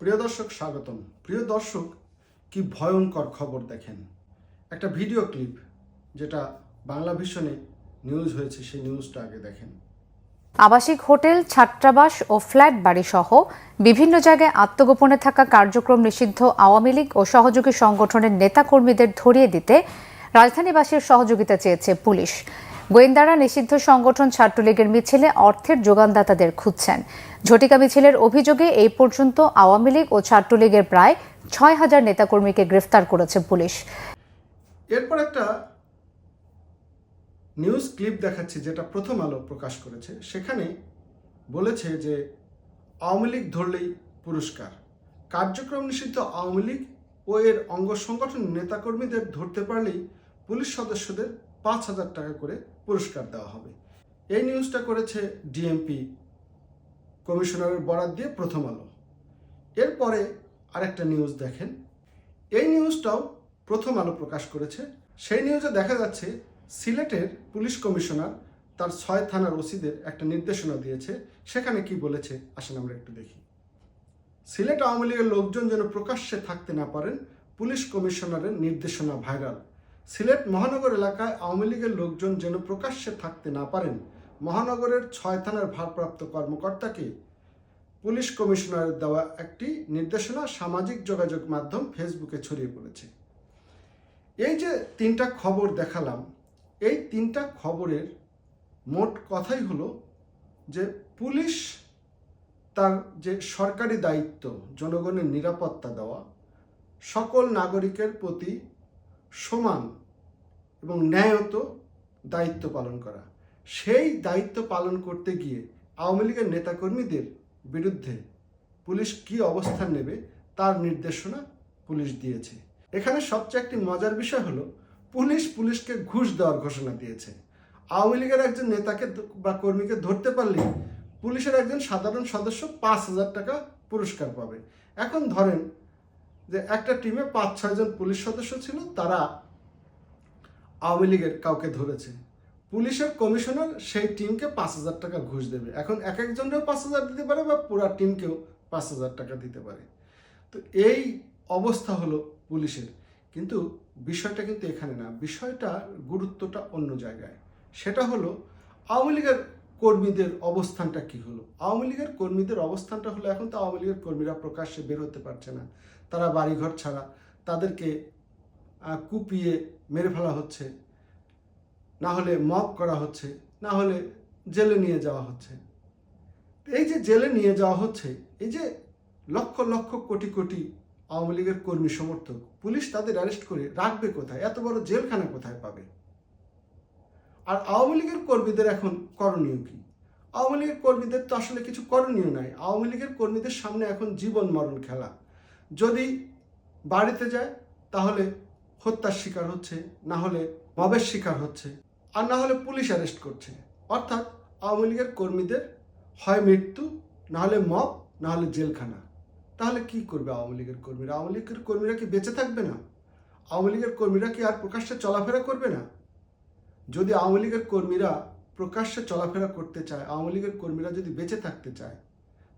প্রিয় দর্শক, স্বাগতম। প্রিয় দর্শক, কি ভয়ঙ্কর খবর দেখেন। একটা ভিডিও ক্লিপ যেটা বাংলা ভিশনে নিউজ হয়েছে, সেই নিউজটা আগে দেখেন। আবাসিক হোটেল, ছাত্রাবাস ও ফ্ল্যাট বাড়ি সহ বিভিন্ন জায়গায় আত্মগোপনে থাকা কার্যক্রম নিষিদ্ধ আওয়ামী লীগ ও সহযোগী সংগঠনের নেতাকর্মীদের ধরিয়ে দিতে রাজধানীবাসীর সহযোগিতা চেয়েছে পুলিশ। গোয়েন্দারা নিষিদ্ধ সংগঠন ছাত্রলীগের মিছিলে অর্থের যোগানদাতাদের খুঁজছেন। ঝটিকা মিছিলের অভিযোগে এই পর্যন্ত আওয়ামী লীগ ও ছাত্রলীগের প্রায় ছয় হাজার নেতাকর্মীকে গ্রেফতার করেছে পুলিশ। এরপর একটা নিউজ ক্লিপ দেখাচ্ছি যেটা প্রথম আলো প্রকাশ করেছে। সেখানে বলেছে যে আওয়ামী লীগ ধরলেই পুরস্কার। কার্যক্রম নিষিদ্ধ আওয়ামী লীগ ও এর অঙ্গ সংগঠন নেতাকর্মীদের ধরতে পারলেই পুলিশ সদস্যদের পাঁচ হাজার টাকা করে পুরস্কার দেওয়া হবে। এই নিউজটা করেছে ডিএমপি কমিশনারের বরাদ দিয়ে প্রথম আলো। এরপরে আরেকটা নিউজ দেখেন। এই নিউজটাও প্রথম আলো প্রকাশ করেছে। সেই নিউজে দেখা যাচ্ছে সিলেটের পুলিশ কমিশনার তার ছয় থানার ওসিদের একটা নির্দেশনা দিয়েছে। সেখানে কি বলেছে, আসেন আমরা একটু দেখি। সিলেট আওয়ামী লীগের লোকজন যেন প্রকাশ্যে থাকতে না পারেন, পুলিশ কমিশনারের নির্দেশনা ভাইরাল। সিলেট মহানগর এলাকায় আওয়ামী লীগের লোকজন যেন প্রকাশ্যে থাকতে না পারেন, মহানগরের ছয় থানার ভারপ্রাপ্ত কর্মকর্তাকে পুলিশ কমিশনারের দেওয়া একটি নির্দেশনা সামাজিক যোগাযোগ মাধ্যম ফেসবুকে ছড়িয়ে পড়েছে। এই যে তিনটা খবর দেখালাম, এই তিনটা খবরের মোট কথাই হলো যে পুলিশ তার যে সরকারি দায়িত্ব, জনগণের নিরাপত্তা দেওয়া, সকল নাগরিকের প্রতি সমান এবং ন্যায়ত দায়িত্ব পালন করা। সেই দায়িত্ব পালন করতে গিয়ে আওয়ামী লীগের নেতাকর্মীদের বিরুদ্ধে পুলিশ কি অবস্থান নেবে তার নির্দেশনা পুলিশ দিয়েছে। এখানে সবচেয়ে একটি মজার বিষয় হলো, পুলিশ পুলিশকে ঘুষ দেওয়ার ঘোষণা দিয়েছে। আওয়ামী লীগের একজন নেতাকে বা কর্মীকে ধরতে পারলে পুলিশের একজন সাধারণ সদস্য পাঁচ হাজার টাকা পুরস্কার পাবে। এখন ধরেন একটা টিমে পাঁচ ছয়জন পুলিশ সদস্য ছিল, তারা আওয়ামী লীগের কাউকে ধরেছে। পুলিশের কমিশনার সেই টিমকে পাঁচ হাজার টাকা ঘুষ দেবে। এখন এক একজনেরও পাঁচ হাজার দিতে পারে বা পুরা টিমকেও পাঁচ হাজার টাকা দিতে পারে। তো এই অবস্থা হলো পুলিশের। কিন্তু বিষয়টা কিন্তু এখানে না। বিষয়টা গুরুত্বটা অন্য জায়গায়। সেটা হলো আওয়ামী লীগের কর্মীদের অবস্থানটা কি হলো? আওয়ামী লীগের কর্মীদের অবস্থানটা হলো, এখন তো আওয়ামী লীগের কর্মীরা প্রকাশ্যে বের হতে পারছে না। তারা বাড়িঘর ছাড়া তাদেরকে কুপিয়ে মেরে ফেলা হচ্ছে। না হলে মব করা হচ্ছে, না হলে জেলে নিয়ে যাওয়া হচ্ছে। এই যে জেলে নিয়ে যাওয়া হচ্ছে, এই যে লক্ষ লক্ষ কোটি কোটি আওয়ামী লীগের কর্মী সমর্থক, পুলিশ তাদের অ্যারেস্ট করে রাখবে কোথায়? এত বড় জেলখানা কোথায় পাবে? আর আওয়ামী লীগের কর্মীদের এখন করণীয় কি? আওয়ামী লীগের কর্মীদের তো আসলে কিছু করণীয় নাই। আওয়ামী লীগের কর্মীদের সামনে এখন জীবন মরণ খেলা। যদি বাড়িতে যায়, তাহলে হত্যার শিকার হচ্ছে, না হলে মবের শিকার হচ্ছে, আর না হলে পুলিশ অ্যারেস্ট করছে। অর্থাৎ আওয়ামী লীগের কর্মীদের হয় মৃত্যু, না হলে মব, না হলে জেলখানা। তাহলে কি করবে আওয়ামী লীগের কর্মীরা? আওয়ামী লীগের কর্মীরা কি বেঁচে থাকবে না? আওয়ামী লীগের কর্মীরা কি আর প্রকাশ্যে চলাফেরা করবে না? যদি আওয়ামী লীগের কর্মীরা প্রকাশ্যে চলাফেরা করতে চায়, আওয়ামী লীগের কর্মীরা যদি বেঁচে থাকতে চায়,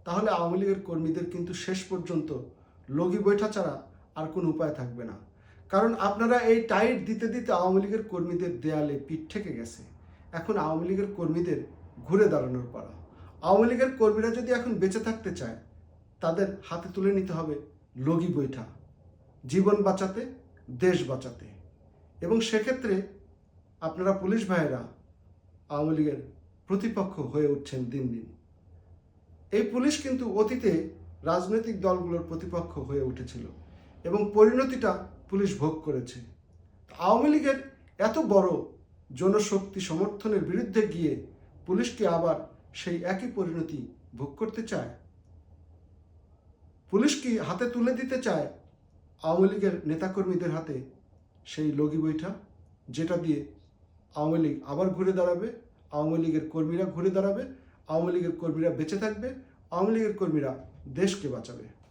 তাহলে আওয়ামী লীগের কর্মীদের কিন্তু শেষ পর্যন্ত লগি বৈঠা ছাড়া আর কোনো উপায় থাকবে না। কারণ আপনারা এই টাইট দিতে দিতে আওয়ামী লীগের কর্মীদের দেয়ালে পিঠ ঠেকে গেছে। এখন আওয়ামী লীগের কর্মীদের ঘুরে দাঁড়ানোর পালা। আওয়ামী লীগের কর্মীরা যদি এখন বেঁচে থাকতে চায়, তাদের হাতে তুলে নিতে হবে লগি বৈঠা। জীবন বাঁচাতে, দেশ বাঁচাতে। এবং সেক্ষেত্রে আপনারা পুলিশ ভাইয়েরা আওয়ামী লীগের প্রতিপক্ষ হয়ে উঠছেন দিন দিন। এই পুলিশ কিন্তু অতীতে রাজনৈতিক দলগুলোর প্রতিপক্ষ হয়ে উঠেছিল এবং পরিণতিটা পুলিশ ভোগ করেছে। আওয়ামী লীগের এত বড় জনশক্তি সমর্থনের বিরুদ্ধে গিয়ে পুলিশকে আবার সেই একই পরিণতি ভোগ করতে চায়? পুলিশ কি হাতে তুলে দিতে চায় আওয়ামী লীগের নেতাকর্মীদের হাতে সেই লগি বৈঠা, যেটা দিয়ে আওয়ামী লীগ আবার ঘুরে দাঁড়াবে, আওয়ামী লীগের কর্মীরা ঘুরে দাঁড়াবে, আওয়ামী লীগের কর্মীরা বেঁচে থাকবে, আওয়ামী লীগের কর্মীরা দেশকে বাঁচাবে।